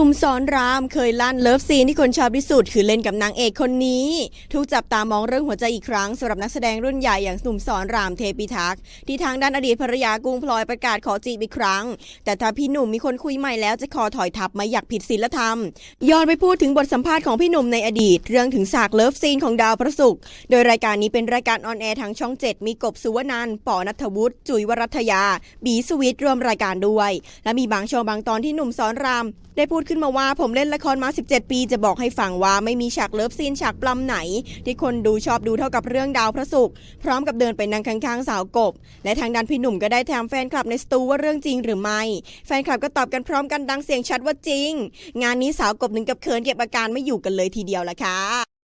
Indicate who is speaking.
Speaker 1: หนุ่มสอนรามเคยลั่นเลิฟซีนที่คนชอบที่สุดคือเล่นกับนางเอกคนนี้ ถูกจับตามองเรื่องหัวใจอีกครั้งสำหรับนักแสดงรุ่นใหญ่อย่างหนุ่มสอนรามเทพิทักษ์ที่ทางด้านอดีตภรรยากุ้งพลอยประกาศขอจีบอีกครั้ง แต่ถ้าพี่หนุ่มมีคนคุยใหม่แล้วจะขอถอยทับไม่อยากผิดศีลธรรม ย้อนไปพูดถึงบทสัมภาษณ์ของพี่หนุ่มในอดีต เรื่องถึงฉากเลิฟซีนของดาวพระศุกร์โดยรายการนี้เป็นรายการออนแอร์ทางช่อง 7 มีกบสุวนันปอนัทวุฒิจุ๋ยวรัตยา บีสวิทรวมรายการด้วย และมีบางช่วงบางตอนที่หนุ่มสอนรามได้พูดขึ้นมาว่าผมเล่นละครมา 17 ปี จะบอกให้ฟังว่าไม่มีฉากเลิฟซีนฉากปลำไหน ที่คนดูชอบดูเท่ากับเรื่องดาวพระศุกร์พร้อมกับเดินไปนั่งข้างๆสาวกบ และทางด้านพี่หนุ่มก็ได้แถมแฟนคลับในสตูว่าเรื่องจริงหรือไม่ แฟนคลับก็ตอบกันพร้อมกันดังเสียงชัดว่าจริง งานนี้สาวกบถึงกับเขินเก็บอาการไม่อยู่กันเลยทีเดียวละค่ะ